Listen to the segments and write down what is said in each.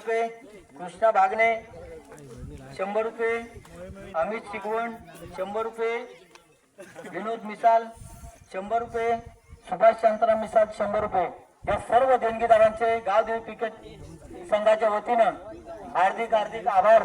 रुपये कृष्णा भागणे शंभर रुपये अमित शिकवण शंभर रुपये विनोद मिसाल शंभर रुपये सुभाष शांताराम मिसाल शंभर रुपये. या सर्व देणगीदारांचे गावदेवी क्रिकेट संघाच्या वतीनं हार्दिक हार्दिक आभार.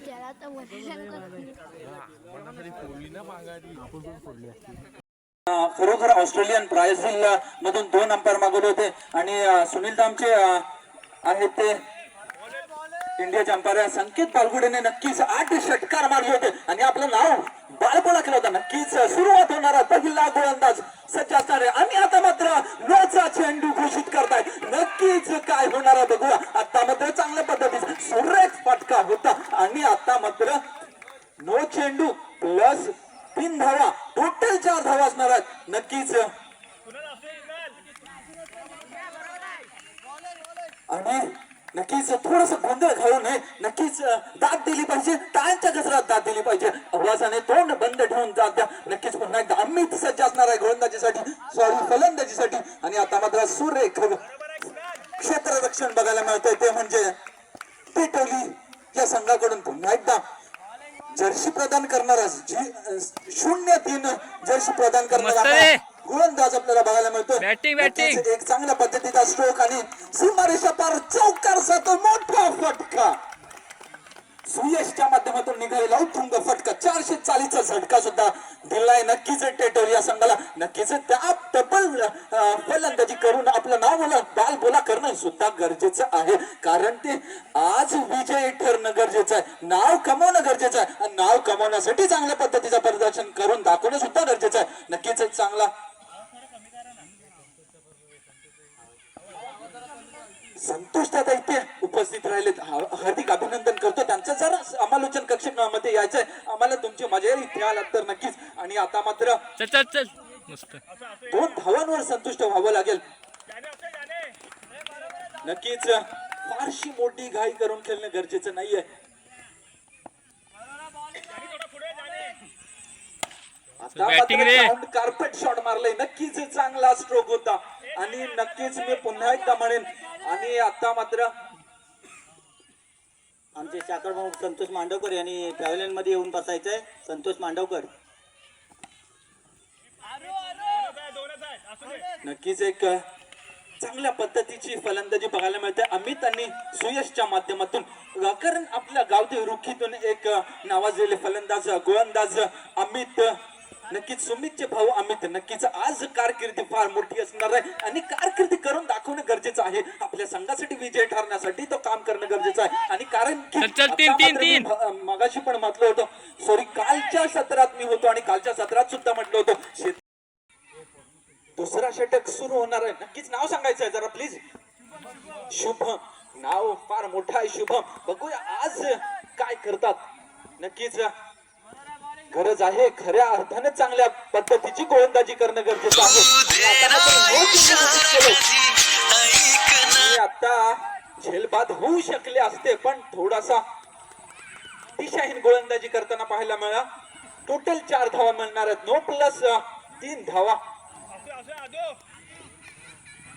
त्याला तर वडिलांकडून अ, खरोखर ऑस्ट्रेलियन ब्राझील मधून दोन अंपायर मागवले होते. आणि सुनील दामचे आहेत ते. इंडियाच्या अंपायर संकेत पालगुडेने नक्कीच आठ षटकार मारले होते. आणि आपलं नाव बाळपणा केलं होतं. नक्कीच सुरुवात होणारा पहिला गोलंदाज सज्ज असणार आहे आणि आता मात्र नोचा चेंडू घोषित करताय नक्कीच काय होणार बघूया. आता मात्र चांगल्या पद्धतीने सुरेख फटका होता. आणि आता मात्र नो चेंडू प्लस तीन धावा. टोटल चार धावा असणार आहेत. नक्कीच. आणि नक्कीच थोडस गोंधळ घालू नये नक्कीच दाद दिली पाहिजे. टाळ्यांच्या गजरात दाद दिली पाहिजे. आवाजाने तोंड बंद ठेवून दाद द्या नक्कीच पुन्हा एकदा अमित सज्ज असणार आहे गोलंदाजीसाठी सॉरी फलंदाजीसाठी. आणि आता मात्र सुरेख क्षेत्ररक्षण बघायला मिळतंय. ते म्हणजे टिटोली या संघाकडून पुन्हा एकदा जर्सी प्रदान करणारा जी शून्य तीन जर्सी प्रदान करणारा गोलंदाज आपल्याला बघायला मिळतो batting. नक्कीच एक चांगल्या पद्धतीचा स्ट्रोक आणि सीमारेषा पार चौकार सातो मोठा फटका. सुयशच्या माध्यमातून निघालेला उत्तुंग फटका. चारशे चाळीसचा झटका सुद्धा दिलाय नक्कीच टेटर या संघाला. नक्कीच त्या फलंदाजी करून आपलं नाव बोला बाल बोला करणं सुद्धा गरजेचं आहे. कारण ते आज विजयी ठरणं गरजेचं आहे. नाव कमवणं गरजेचं आहे. आणि नाव कमवण्यासाठी चांगल्या पद्धतीचं प्रदर्शन करून दाखवणं सुद्धा गरजेचं आहे. नक्कीच चांगला संतोष दादा इथे उपस्थित राहिलेत हा- हार्दिक अभिनंदन करतो त्यांचं जरा समालोचन कक्षेमध्ये यायचंय आम्हाला तुमची मजा येईल इथे आलात तर नक्कीच. आणि आता मात्र चल चल चल. मस्त. दोन धावांवर संतुष्ट व्हावं लागेल. नक्कीच फारशी मोठी घाई करून खेळणं गरजेचं नाहीये. कार्पेट शॉट मारलाय. नक्कीच चांगला स्ट्रोक होता. आणि नक्कीच मी पुन्हा एकदा म्हणेन. आणि आता मात्र आमचे शाकर भाऊ संतोष मांडवकर यांनी ट्रॅव्हलमध्ये येऊन बसायचंय. संतोष मांडवकर. नक्कीच एक चांगल्या पद्धतीची फलंदाजी बघायला मिळते. अमित आणि सुयशच्या माध्यमातून कारण आपल्या गावठी रुखीतून एक नावाजलेले फलंदाज गोलंदाज अमित नक्कीच सुमितचे भाऊ अमित नक्कीच आज कारकिर्दी फार मोठी असणार आहे आणि कारकिर्दी करून दाखवणं गरजेचं आहे. आपल्या संघासाठी विजय ठरण्यासाठी तो काम करणं गरजेचं आहे. आणि कारण की मगाशी पण म्हटलं होतं. सॉरी कालच्या सत्रात मी होतो आणि कालच्या सत्रात सुद्धा म्हटलं होतं. दुसरा षटक सुरू होणार आहे. नक्कीच नाव सांगायचं आहे जरा प्लीज शुभम. नाव फार मोठं आहे शुभम. बघूया आज काय करतात. नक्कीच गरज आहे. खऱ्या अर्थाने चांगल्या पद्धतीची गोलंदाजी करणं गरजेचं आहे. आता झेलबाद होऊ शकले असते पण थोडासा दिशाहीन गोलंदाजी करताना पाहायला मिळाला टोटल चार धावा मिळणार आहेत. नो प्लस तीन धावा.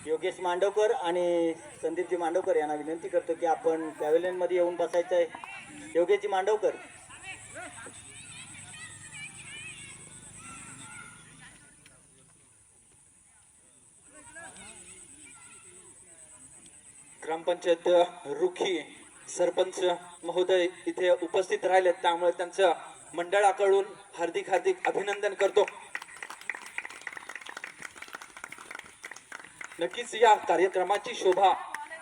योगेश मांडवकर आणि संदीपजी मांडवकर यांना विनंती करतो की आपण पॅव्हलियनमध्ये येऊन बसायचंय. योगेशजी मांडवकर ग्रामपंचायत रुखी सरपंच महोदय इथे उपस्थित राहिले त्यामुळे त्यांचं मंडळाकडून हार्दिक हार्दिक अभिनंदन करतो. नक्कीच या कार्यक्रमाची शोभा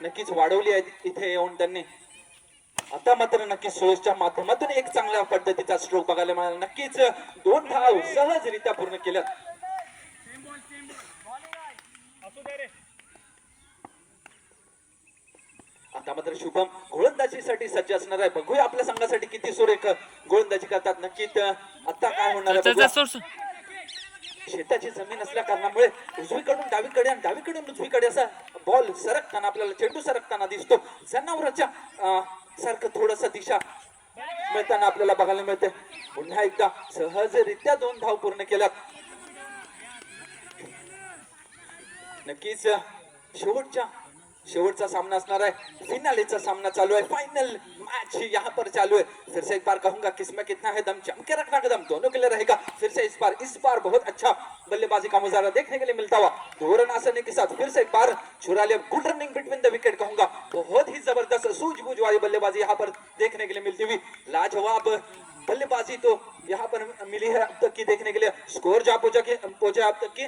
नक्कीच वाढवली आहे इथे येऊन त्यांनी. आता मात्र नक्कीच सोयीच्या माध्यमातून एक चांगल्या पद्धतीचा स्ट्रोक बघायला मिळाला. नक्कीच दोन धाव सहजरित्या पूर्ण केल्यात. आता मात्र शुभम गोलंदाजीसाठी सज्ज असणार आहे. बघूया आपल्या संघासाठी किती सुरेख गोलंदाजी करतात. नक्कीच आता काय होणार आहे. शेताची जमीन असल्या कारणामुळे उजवीकडून उजवीकडे असा बॉल सरकताना आपल्याला चेंडू सरकताना दिसतो. जनावराच्या सारखं थोडस दिशा मिळताना आपल्याला बघायला मिळते. पुन्हा एकदा सहजरित्या दोन धाव पूर्ण केल्यात. नक्कीच शेवटच्या शेवटचा सामना असणार आहे. फिनालेचा सामना चालू आहे. फाइनल मैच यहाँ पर चालू है फिर से एक बार कहूंगा किसमें कितना है दम जम के रखना कदम. दोनों के लिए रहेगा. फिर से इस बार इस बार बहुत अच्छा बल्लेबाजी का मुजाहरा देखने के लिए मिलता हुआ दो रन आसानी के साथ फिर से एक बार छुरा लिया good running between the wicket कहूंगा. बहुत ही जबरदस्त सूझबूझ वाली बल्लेबाजी यहाँ पर देखने के लिए मिलती हुई लाजवाब बल्लेबाजी तो यहाँ पर मिली है अब तक की देखने के लिए. स्कोर जहाँ पहुंचा के पहुंचा अब तक की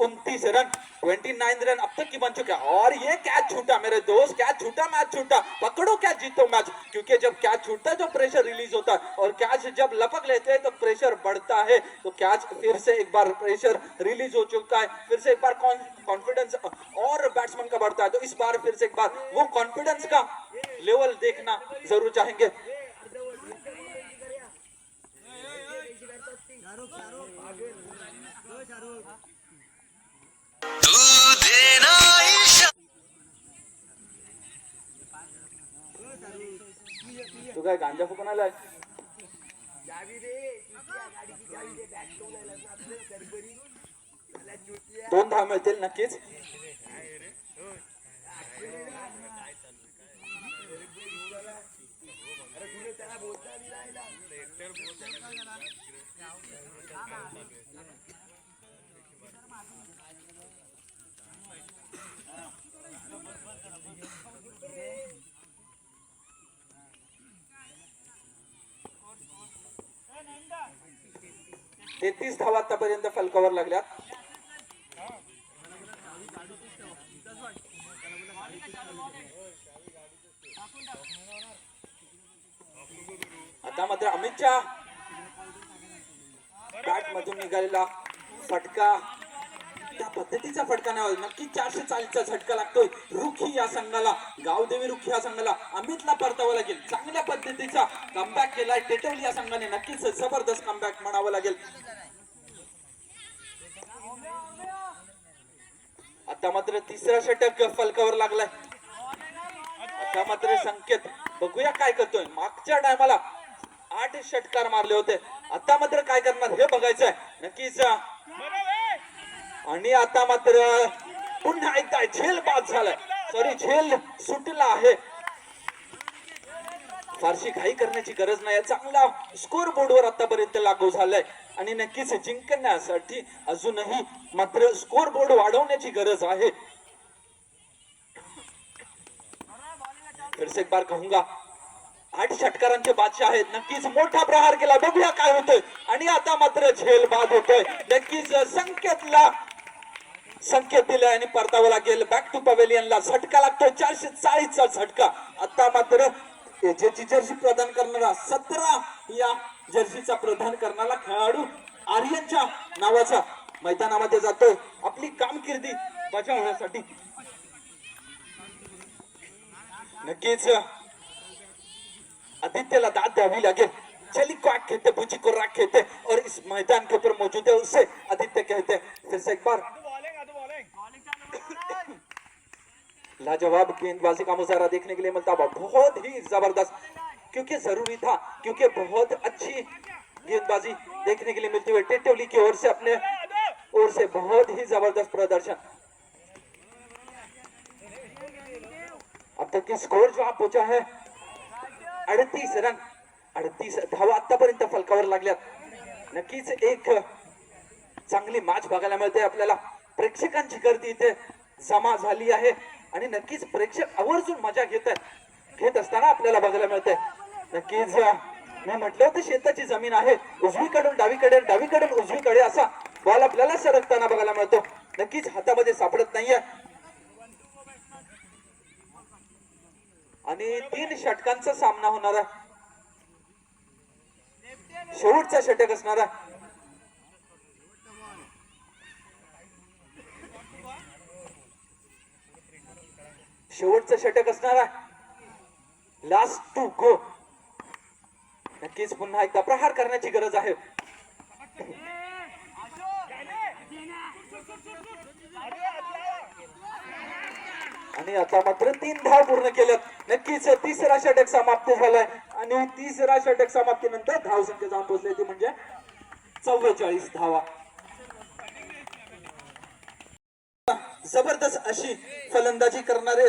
उनतीस रन. 29 रन अब तक की बन चुके हैं। और ये कैच छूटा मेरे दोस्त कैच छूटा मैच छूटा पकड़ो कैच जीतो मैच। क्योंकि जब कैच छूटता है तो प्रेशर रिलीज़ होता है और कैच जब लपक लेते हैं तो प्रेशर बढ़ता है। तो कैच फिर से एक बार प्रेशर रिलीज़ हो चुका है। फिर से एक बार कॉन्फिडेंस और बैट्समैन का बढ़ता है। तो इस बार फिर से एक बार वो कॉन्फिडेंस का लेवल देखना ज़रूर चाहेंगे। तू काय गांजा फुकून आलाय? दोन धाव मिळतील नक्कीच. तेहतीस धावा आतापर्यंत फलकावर लागल्या. आता मात्र अमितच्या बॅट मधून निघालेला फटका. त्या पद्धतीचा फटका नाही होत. नक्की चारशे चाळीसचा झटका लागतोय. रुखी या संघाला गावदेवी रुखी या संघाला अमितला परतावं लागेल. चांगल्या पद्धतीचा कमबॅक केलाय. टेटल या संघाने नक्कीच जबरदस्त कमबॅक म्हणावं लागेल. आता मात्र तिसरा षटक फलकावर लागलाय. आता मात्र संकेत. बघूया काय करतोय. मागच्या टायमाला आठ षटकार मारले होते. आता मात्र काय करणार हे बघायचंय. नक्कीच आणि आता मात्र पुन्हा एकदा झेल बाद झालाय. सॉरी झेल सुटला आहे. फारशी घाई करण्याची गरज नाही. चांगला स्कोर बोर्डवर आतापर्यंत लागू झालाय. आणि नक्कीच जिंकण्यासाठी अजूनही मात्र स्कोर बोर्ड वाढवण्याची गरज आहे. फिर से एक बार कहूंगा आठ षटकारांचे बादशाह आहेत. नक्कीच मोठा प्रहार केला. बघूया काय होतोय. आणि आता मात्र झेल बाद होतोय. नक्कीच संकेतला संकेत दिलाय आणि परतावं लागेल. बॅक टू पवेलियनला झटका लागतोय. चारशे चाळीसचा झटका. आता मात्र ज्याची जर्सी प्रदान करणारा सतरा या जर्सीचा प्रदान करणारा खेळाडू आर्यनच्या नावाचा मैदानामध्ये जातोय. आपली कामकिर्दी बजावण्यासाठी. नक्कीच आदित्यला दाद द्यावी लागेल. चली क्वाक कहते बुची को राख कहते और इस मैदान के ऊपर मौजूद है उसे आदित्य कहते फिर से एक बार लाजवाब गेंदबाजी का मुजाहरा देखने के लिए मिलता हुआ बहुत ही ज़बरदस्त, क्योंकि ज़रूरी था, क्योंकि बहुत अच्छी गेंदबाजी देखने के लिए मिलती हुई टेटोली की ओर से अपने ओर से बहुत ही ज़बरदस्त प्रदर्शन। अब तक की स्कोर जो आप पहुँचा है, अडतीस रन, अडतीस धावा आतापर्यंत फलकावर लागल्यात नक्कीच एक चांगली मॅच बघायला मिळते आपल्याला। प्रेक्षकांची गर्दी इथे जमा झाली आहे। आणि नक्कीच प्रेक्षक आवर्जून मजा घेत घेत असताना आपल्याला बघायला मिळते नक्कीच मी म्हटलं होतं शेताची जमीन आहे. उजवीकडून डावीकडे डावीकडून उजवीकडे असा बॉल आपल्याला सरकताना बघायला मिळतो. नक्कीच हातामध्ये सापडत नाहीये. आणि तीन षटकांचा सामना होणार आहे. शेवटचा षटक असणार आहे. शेवटचं षटक असणार आहे. लास्ट टू गो नक्कीच पुन्हा एकदा प्रहार करण्याची गरज आहे. आणि आता मात्र तीन धाव पूर्ण केल्यात. नक्कीच तिसरा षटक समाप्त झालाय. आणि तिसरा षटक समाप्तीनंतर धाव संख्या जाऊन पोहोचली ती म्हणजे चव्वेचाळीस धावा. जबरदस्त अशी फलंदाजी करणारे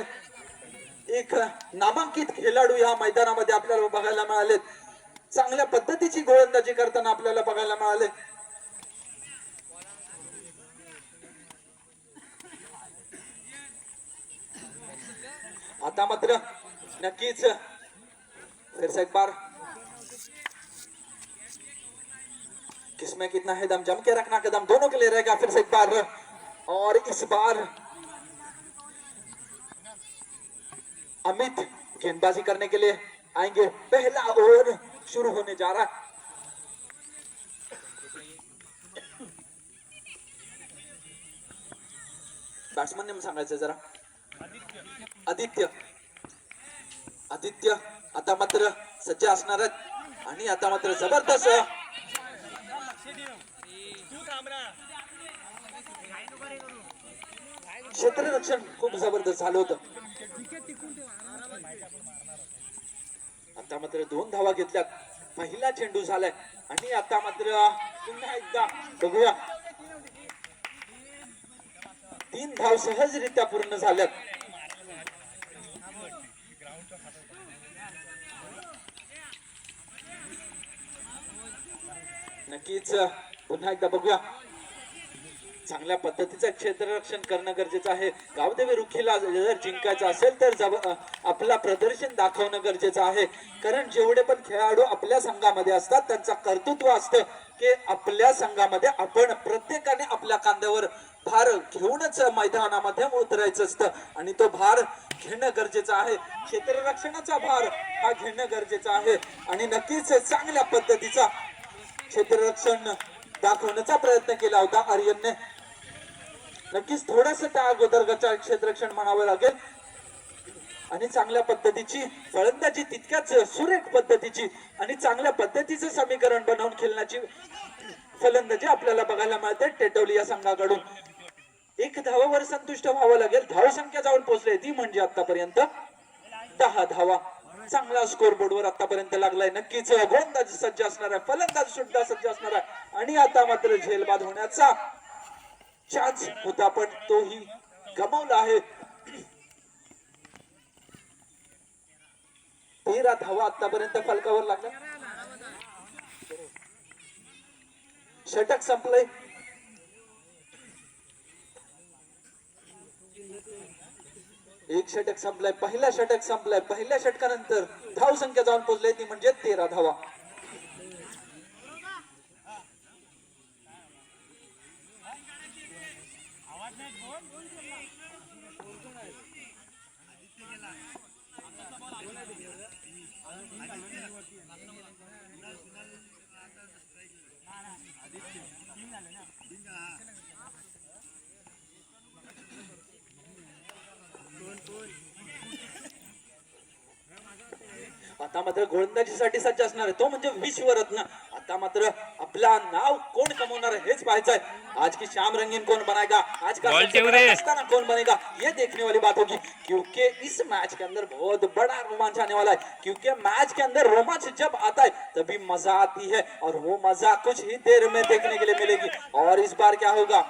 एक नामांकित खेळाडू या मैदानामध्ये आपल्याला बघायला मिळाले. चांगल्या पद्धतीची गोलंदाजी करताना आपल्याला बघायला मिळाले. आता मात्र नक्कीच फिर एक बार किसमें कितना है दम जम के रखना कदम दोनों के लिए रहेगा फिर से एक बार और इस बार अमित गेंदबाजी करने के लिए आएँगे। पहला ओवर शुरू होने जा रहा है। बॅट्समन नेम सांगायचं जरा। आदित्य। आदित्य, आता मात्र सज्ज असणार आणि आता मात्र ज़बरदस्त. क्षेत्ररक्षण खूप ज़बरदस्त झालं होतं. आता मात्र दोन धावा घेतल्यात. पहिला चेंडू झालाय. आणि आता मात्र पुन्हा एकदा बघूया. तीन धाव सहजरित्या पूर्ण झाल्यात. नक्कीच पुन्हा एकदा बघूया. चांगल्या पद्धतीचं क्षेत्ररक्षण करणं गरजेचं आहे. गावदेवी रुखीला जर जिंकायचं असेल तर जब आपला प्रदर्शन दाखवणं गरजेचं आहे. कारण जेवढे पण खेळाडू आपल्या संघामध्ये असतात त्यांचं कर्तृत्व असतं की आपल्या संघामध्ये आपण प्रत्येकाने आपल्या कांद्यावर भार घेऊनच मैदानामध्ये उतरायचं असतं आणि तो भार घेणं गरजेचं आहे. क्षेत्ररक्षणाचा भार हा घेणं गरजेचं आहे आणि नक्कीच चांगल्या पद्धतीचा क्षेत्ररक्षण दाखवण्याचा प्रयत्न केला होता आर्यनने. नक्कीच थोडस त्या अगोदरच्या क्षेत्ररक्षण म्हणावं लागेल. आणि चांगल्या पद्धतीची फलंदाजी तितक्याच सुरेख पद्धतीची आणि चांगल्या पद्धतीचं समीकरण बनवून खेळण्याची फलंदाजी आपल्याला बघायला मिळते टेटवली या संघाकडून. एक धावावर संतुष्ट व्हावं लागेल. धाव संख्या जाऊन पोहोचली. ती म्हणजे आतापर्यंत दहा धावा. चांगला स्कोर बोर्डवर आतापर्यंत लागलाय. नक्कीच गोलंदाज सज्ज असणार आहे फलंदाज सुद्धा सज्ज असणार आहे आणि आता मात्र झेलबाद होण्याचा चान्स होता पण तोही गमावला आहे. तेरा धावा आतापर्यंत फलकावर लागला. षटक संपलंय. एक षटक संपलाय पहिला षटक संपलाय. पहिल्या षटकानंतर धाव संख्या जाऊन पोहोचली ती म्हणजे तेरा धावा. आता मात्र गोलंदाजीसाठी सज्ज असणार आहे. तो म्हणजे विश्वरत्न. आता मात्र आपला नाव कोण कमवणार हेच पाहायचंय. आज की श्याम रंगीन कौन बनाएगा आज का कौन बनेगा ये देखने वाली बात होगी. क्योंकि इस मैच के अंदर बहुत बड़ा रोमांच आने वाला है. क्योंकि मैच के अंदर रोमांच जब आता है तभी मज़ा आती है और वो मज़ा कुछ ही देर में देखने के लिए मिलेगी. और इस बार क्या होगा?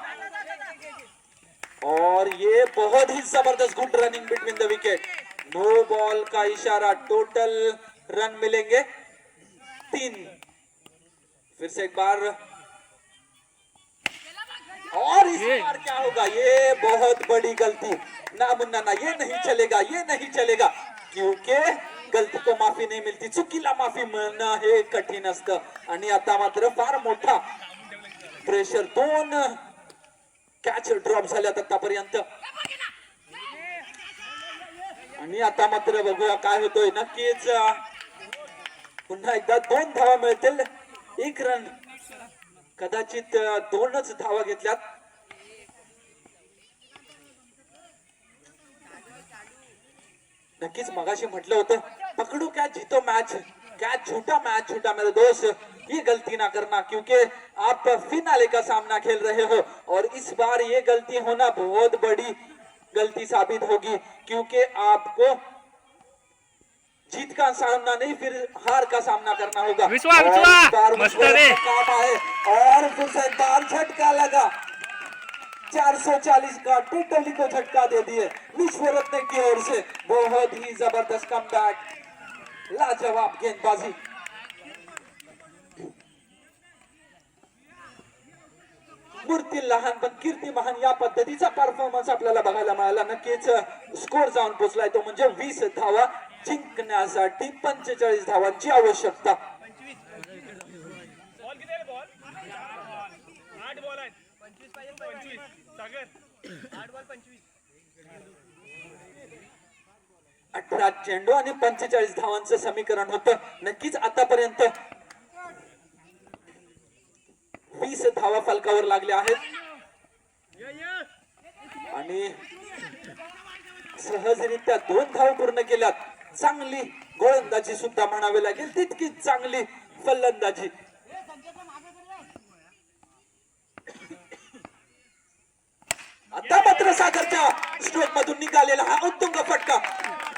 और ये बहुत ही ज़बरदस्त good running between the wicket no ball का इशारा. टोटल रन मिलेंगे तीन। फिर से एक बार। और इस बार क्या होगा? ये बहुत बड़ी गलती। ना मुन्ना ना ये नहीं चलेगा ये नहीं चलेगा। क्योंकि गलती को माफ़ी नाही मिळती चुकीला माफ़ी मिळणं हे कठीण असतं। आणि आता मात्र फार मोठा प्रेशर दोन कॅच ड्रॉप झाल्यात आतापर्यंत. आणि आता मात्र बघूया काय होतोय. नक्कीच अं, दोन धावा मिळतील. एक रन कदाचित दोनच धावा घेतल्यात. नक्कीच मगाशी म्हटलं होतं, पकडू क्या जीतो मैच क्या झूठा मैच झूठा मेरे दोस्त? ये गलती ना करना, क्योंकि आप फिनाले का सामना खेल रहे हो, और इस बार ये गलती होना बहुत बड़ी गलती साबित होगी, क्योंकि आपको जीत का सामना नहीं फिर हार का सामना करना होगा। विश्वा, विश्वा, काम और बार झटका लगा। 440 का टिटली को झटका दे दिए। विश्व रत्न की ओर से बहुत ही जबरदस्त कमबैक लाजवाब गेंदबाजी। मूर्ती लहान पण कीर्ती महान या पद्धतीचा परफॉर्मन्स आपल्याला बघायला मिळाला. नक्कीच स्कोर जाऊन पोहोचलाय तो म्हणजे वीस धावा. जिंकण्यासाठी पंचेचाळीस धावांची आवश्यकता. अठरा चेंडू आणि पंचेचाळीस धावांचं समीकरण होतं. नक्कीच आतापर्यंत वीस धावा फलकावर लागल्या आहेत. आणि सहजरित्या दोन धाव पूर्ण केल्यात. चांगली गोलंदाजी सुद्धा म्हणावी लागेल. तितकीच चांगली फलंदाजी. आता मात्र सागरच्या स्ट्रोक मधून निघालेला हा उत्तुंग फटका.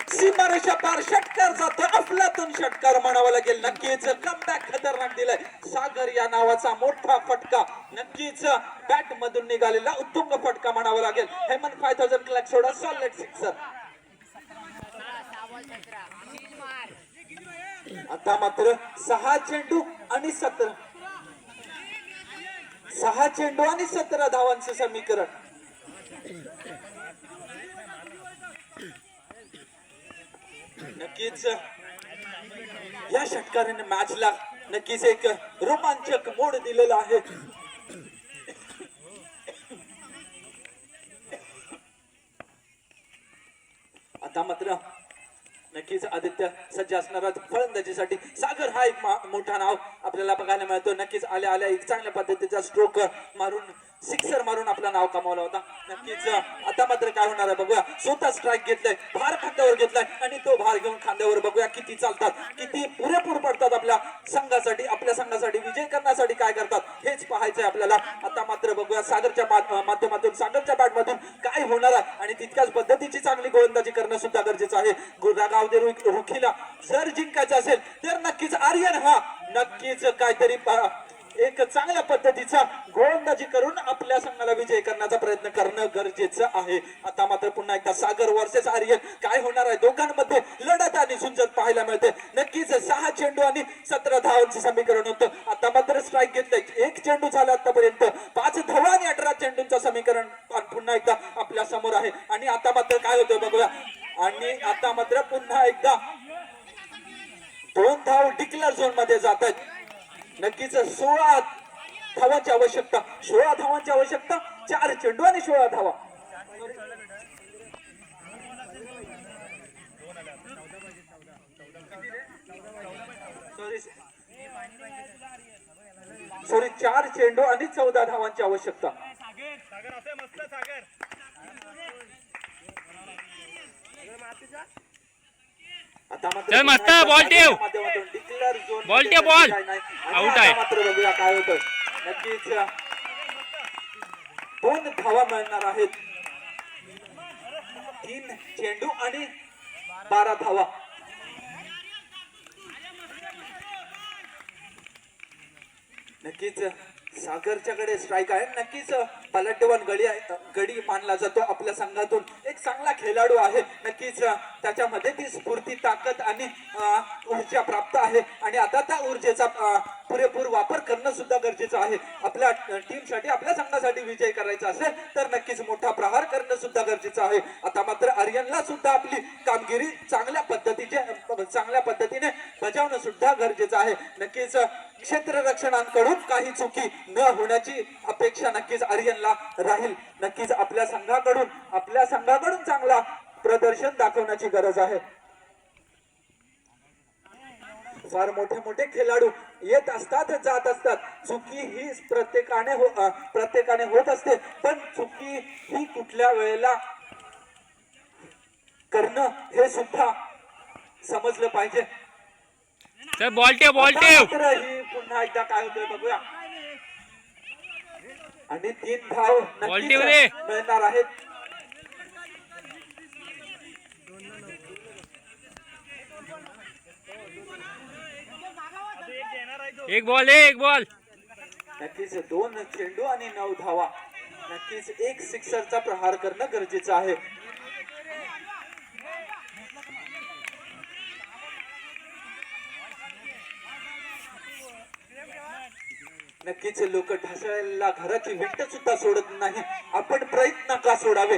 सीमारेषा पार षटकार जातो. अफलातून षटकार म्हणावा लागेल. नक्कीच कमबॅक खतरनाक दिलाय. सागर या नावाचा मोठा फटका. नक्कीच बॅट मधून निघालेला उत्तुंग फटका म्हणावा लागेल. हेमंत फाय थाउजंड क्लॅक सोडा. सॉलिड सिक्सर आता मात्र सहा चेंडू आणि सतरा. सहा चेंडू आणि सतरा धावांचं समीकरण. नक्कीच या षटकाराने मॅचला नक्कीच एक रोमांचक मोड दिलेला आहे. आता मात्र नक्कीच आदित्य सज्ज असणारा फलंदाजीसाठी सागर हा एक मोठा नाव आपल्याला बघायला मिळतो. नक्कीच आल्या आल्या एक चांगल्या पद्धतीचा स्ट्रोक मारून सिक्सर मारून आपलं नाव कमावलं होता. नक्कीच आता मात्र काय होणार आहे बघूया. स्वतः स्ट्राईक घेतलाय भार खांद्यावर घेतलाय आणि तो भार घेऊन खांद्यावर बघूया किती चालतात किती पुरेपूर पडतात आपल्या संघासाठी आपल्या संघासाठी विजय करण्यासाठी काय करतात हेच पाहायचंय आपल्याला. आता मात्र बघूया सागरच्या माध्यमातून सागरच्या बॅट मधून काय होणार आहे आणि तितक्याच पद्धतीची चांगली गोलंदाजी करणं सुद्धा गरजेचं आहे. गुरागावदे रुखीला जर जिंकायचं असेल तर नक्कीच आर्यन हा नक्कीच काहीतरी एक चांगल्या पद्धतीचा गोलंदाजी करून आपल्या संघाला विजय करण्याचा प्रयत्न करणं गरजेचं आहे. आता मात्र पुन्हा एकदा सागर वर्सेस आर्यन काय होणार आहे? दोघांमध्ये लढत आणि झुंजत पाहायला मिळते. नक्कीच सहा चेंडू आणि सतरा धावांचं समीकरण होतं. आता मात्र स्ट्राईक घेतलंय. एक चेंडू झाला आतापर्यंत. पाच धावा आणि अठरा चेंडूंचं समीकरण पुन्हा एकदा आपल्यासमोर आहे. आणि आता मात्र काय होतंय बघूया. आणि आता मात्र पुन्हा एकदा दोन धाव डिक्लेअर झोनमध्ये जात आहेत. नक्कीच सोळा धावांची आवश्यकता सोळा धावांची आवश्यकता चार चेंडू आणि सोळा धावा. सॉरी सॉरी चार चेंडू आणि चौदा धावांची आवश्यकता. सागर सागर असं मस्त सागर आता मात्र चल मस्त, बॉल ठेव. बॉल ठेव, बॉल. आता आहे. मात्र बघूया काय होतं नक्कीच दोन धावा मिळणार आहेत तीन चेंडू आणि बारा धावा नक्कीच सागरच्याकडे स्ट्राईक आहे नक्कीच पलटवन गडी गडी मानला जातो आपल्या संघातून. एक चांगला खेळाडू आहे नक्कीच त्याच्यामध्ये ती स्फूर्ती ताकद आणि ऊर्जा प्राप्त आहे. आणि आता त्या ऊर्जेचा पुरेपूर वापर करणं सुद्धा गरजेचं आहे. आपल्या टीमसाठी आपल्या संघासाठी विजय करायचा असेल तर नक्कीच मोठा प्रहार करणं सुद्धा गरजेचं आहे. आता मात्र आर्यनला सुद्धा आपली कामगिरी चांगल्या पद्धतीचे चांगल्या पद्धतीने बजावणं सुद्धा गरजेचं आहे. नक्कीच क्षेत्ररक्षणांकडून काही चुकी न होण्याची अपेक्षा नक्कीच आर्यनला राहील. नक्कीच आपल्या संघाकडून आपल्या संघाकडून चांगला प्रदर्शन दाखवण्याची गरज आहे. फार मोठे मोठे खेळाडू येत असतात जात असतात. चुकी ही प्रत्येकाने हो प्रत्येकाने होत असते. पण चुकी ही कुठल्या वेळेला करणं हे सुद्धा समजलं पाहिजे. चल बॉल ठेव बॉल ठेव. ही पुन्हा एकदा काय होतंय बघूया. आणि तीन धाव नक्की मिळणार आहेत. एक बॉल आहे एक बॉल नक्कीच दोन चेंडू आणि नऊ धावा. नक्कीच एक सिक्सरचा प्रहार करणं गरजेचं आहे. नक्कीच लोक ढासळलेला घराची भिंत सुद्धा सोडत नाही. आपण प्रयत्न का सोडावे?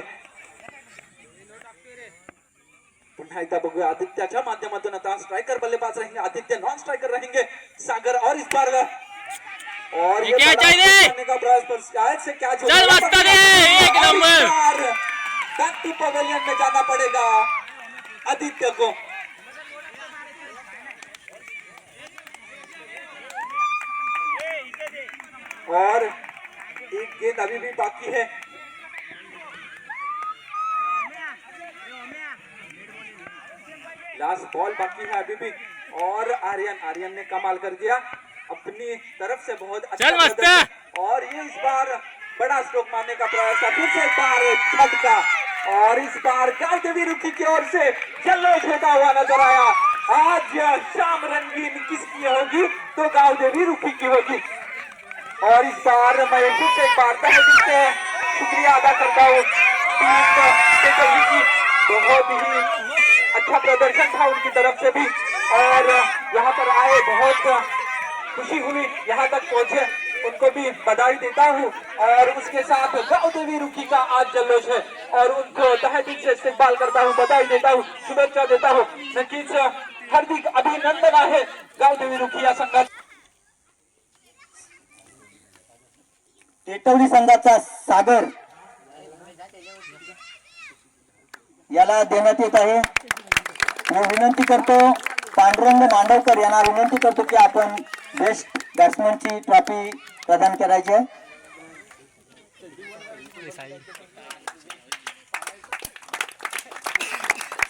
पुन्हा एकदा बघूया. आदित्याच्या माध्यमातून आता स्ट्रायकर बल्लेबाज रहेंगे आदित्य नॉन स्ट्राइकर रहेंगे सागर और इस बार और ये क्या चाहिए? का प्रयास पर शायद से क्या चल दे, एक नंबर। बैक टू पवेलियन में जाना पड़ेगा. आदित्य को. और एक गेंद अभी भी बाकी है। लास्ट बॉल बाकी है अभी भी। और आर्यन आर्यन ने कमाल कर दिया। अपनी तरफ़ से बहुत अच्छा चल और ये इस बार बड़ा स्ट्रोक मारने का प्रयास था। फिर से एक बार झटका। और इस बार गाँव देवी रुखी की ओर से जल्लोष होता हुआ नज़र आया। आज शाम रंगीन किसकी होगी? तो गाँव देवी रुखी की होगी। और इस बार मैं फिर से एक बार से शुक्रिया अदा करता हूँ। बहुत ही अच्छा प्रदर्शन था उनकी तरफ़ से भी। और यहाँ पर आए, बहुत खुशी हुई। यहाँ तक पहुँचे, उनको भी बधाई देता हूँ। और उसके साथ गाँव देवी रुखी का आज जल्लोष है। और उनको तहे दिल से इस्तेमाल करता हूँ, बधाई देता हूँ, शुभेच्छा देता हूँ। नक्कीच हार्दिक अभिनंदन है गाव देवी रुखी टेटवली संघाचा सागर. याला देण्यात येत आहे. मी विनंती करतो पांडुरंग मांडवकर यांना विनंती करतो की आपण बेस्ट बॅट्समनची ट्रॉफी प्रदान करायची. आहे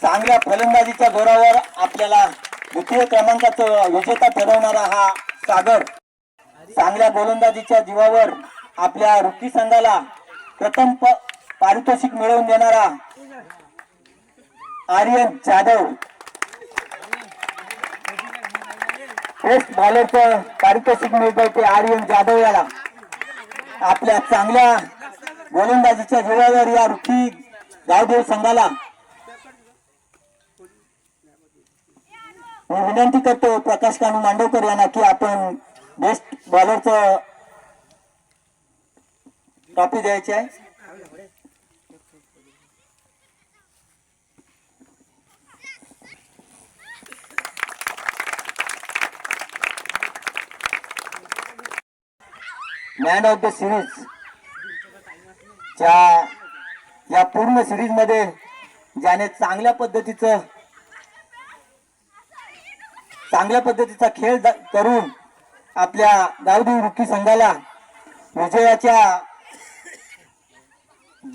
चांगल्या फलंदाजीच्या जोरावर आपल्याला द्वितीय क्रमांकाचं विजेता ठरवणारा हा सागर. चांगल्या गोलंदाजीच्या जीवावर आपल्या रुकी संघाला प्रथम पारितोषिक मिळवून देणारा आर्यन जाधव. बेस्ट बॉलरचं पारितोषिक मिळतंय ते आर्यन जाधव याला. आपल्या चांगल्या गोलंदाजीच्या जीवावर या रुकी गावदेव संघाला मी विनंती करतो प्रकाश कानू मांडवकर यांना की आपण बेस्ट बॉलरचं टॉपी द्यायची आहे? मॅन ऑफ द सिरीज च्या या पूर्ण सिरीजमध्ये ज्याने चांगल्या पद्धतीचं चांगल्या पद्धतीचा खेळ करून आपल्या गावदेवी रुखी संघाला विजयाच्या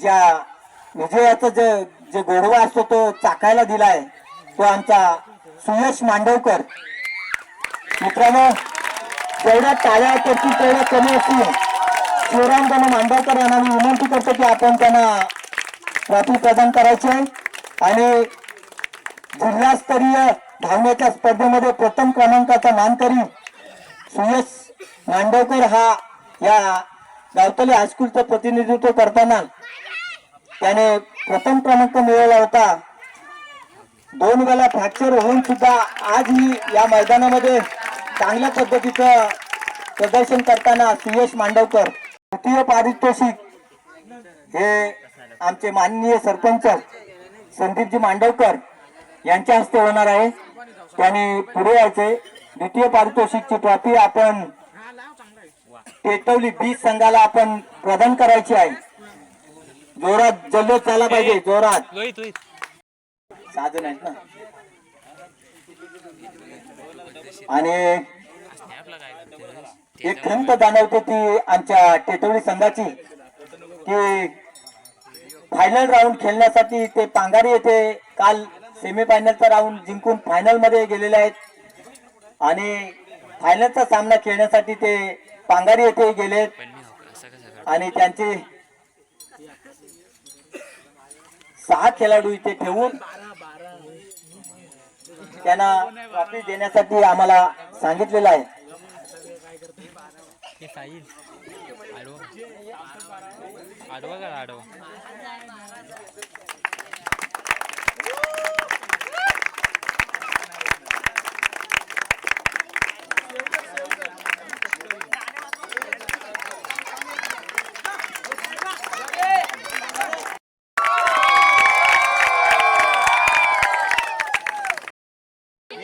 ज्या विजयाचा जे जे गोडवा असतो तो चाकायला दिलाय तो आमचा सुयश मांडवकर. मित्रांनो जेवढ्या टाळ्या करतील तेवढ्या कमी असतील. शिवराम त्यांना मांडवकर यांना मी विनंती करतो की आपण त्यांना ट्रॉफी प्रदान करायची आणि जिल्हास्तरीय धावण्याच्या स्पर्धेमध्ये प्रथम क्रमांकाचा मानकरी सुयश मांडवकर हा या गावतली हायस्कूलचं प्रतिनिधित्व करताना त्याने प्रथम क्रमांक मिळवला होता. दोन वेळा फ्रॅक्चर होऊन सुद्धा आजही या मैदानामध्ये चांगल्या पद्धतीचं प्रदर्शन करताना सुयश मांडवकर तृतीय पारितोषिक हे आमचे माननीय सरपंच संदीपजी मांडवकर यांच्या हस्ते होणार आहे. त्यांनी पुढे यायचे. द्वितीय पारितोषिकची ट्रॉफी आपण टेटवली बीस संघाला आपण प्रदान करायची आहे. जोरात जल्लोष झाला पाहिजे जोरात. जण आहेत ना. आणि एक खंत जाणवते ती आमच्या टेटवली संघाची की फायनल राऊंड खेळण्यासाठी ते पांगारी येथे काल सेमीफायनलचा राऊंड जिंकून फायनलमध्ये गेलेले आहेत. आणि फायनलचा सामना खेळण्यासाठी ते पांगारी येथे गेलेत. आणि त्यांचे सहा खेळाडू इथे ठेवून त्यांना ट्रॉफी देण्यासाठी आम्हाला सांगितलेलं आहे. आडवा. आडवा का आडवा?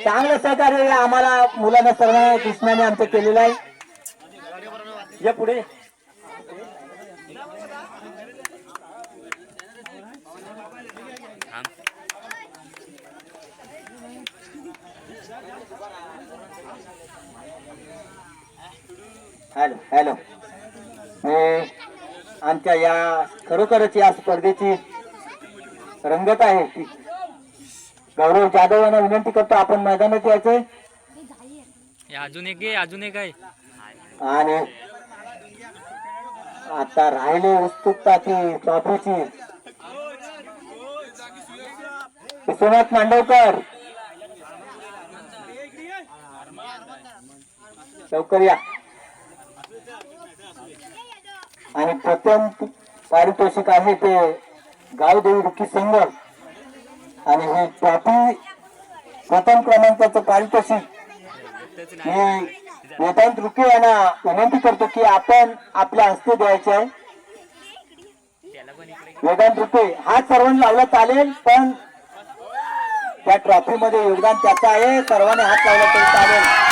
चांगलं सहकार्य आम्हाला मुलांना सर्व कृष्णाने आमचं केलेलं आहे. या पुढे. Hello hello. हे आमच्या या खरोखरच या स्पर्धेची रंगत आहे. ती गौरव जाधव यांना विनंती करतो आपण मैदानात यायचंय. अजून एक अजून एक आहे. आणि आता राहिले उत्सुकता ती ट्रॉफीची. विश्वनाथ मांडवकर. लवकर या. आणि प्रथम पारितोषिक आहे ते गावदेवी रुकी संघ. आणि हे ट्रॉफी प्रथम क्रमांकाचं पारितोषिक मी वेदांत रुके यांना विनंती करतो की आपण आपल्या हस्ते द्यायचे आहे. वेदांत रुके हा सर्वांनी लावला चालेल पण त्या ट्रॉफीमध्ये योगदान त्याचं आहे. सर्वांनी हात लावला तरी चालेल.